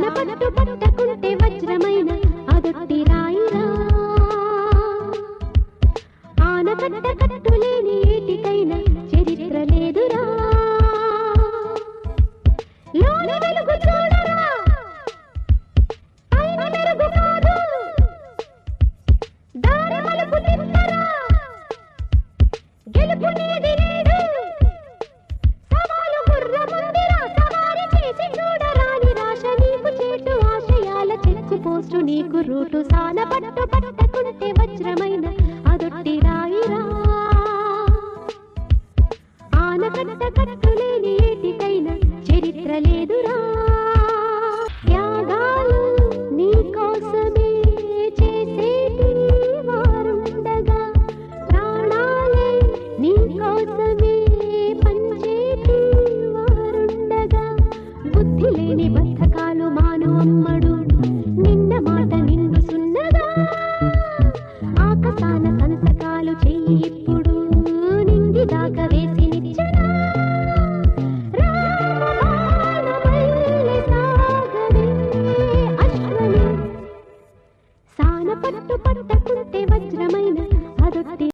సాన పట్టు పట్టకుంటే వజ్రమైన అదొట్టి రాయిరా. ఆనకట్ట కట్టులేని చరిత్ర లేదురా. లోన వెలుగు చూడరా. పైన మెరుగు కాదు. దారి మలుపు తిప్పరా గెలుపు చెక్కు పోస్టు నీకు రూటు సాన పట్టు పట్టకుంటే వజ్రమైన అదొట్టి రాయిరా. ఆనకట్ట కట్టులేని ఏటికైనా చరిత్ర లేదురా. త్యాగాలు నీ కోసమే చేసేటి వారుండగా ప్రాణాలే నీ కోసమే పంచేటి వారుండగా. బుద్ధి లేని బద్ధకాలు మాను అమ్మడు ఇప్పుడు నింగి దాకా వేసి పట్టు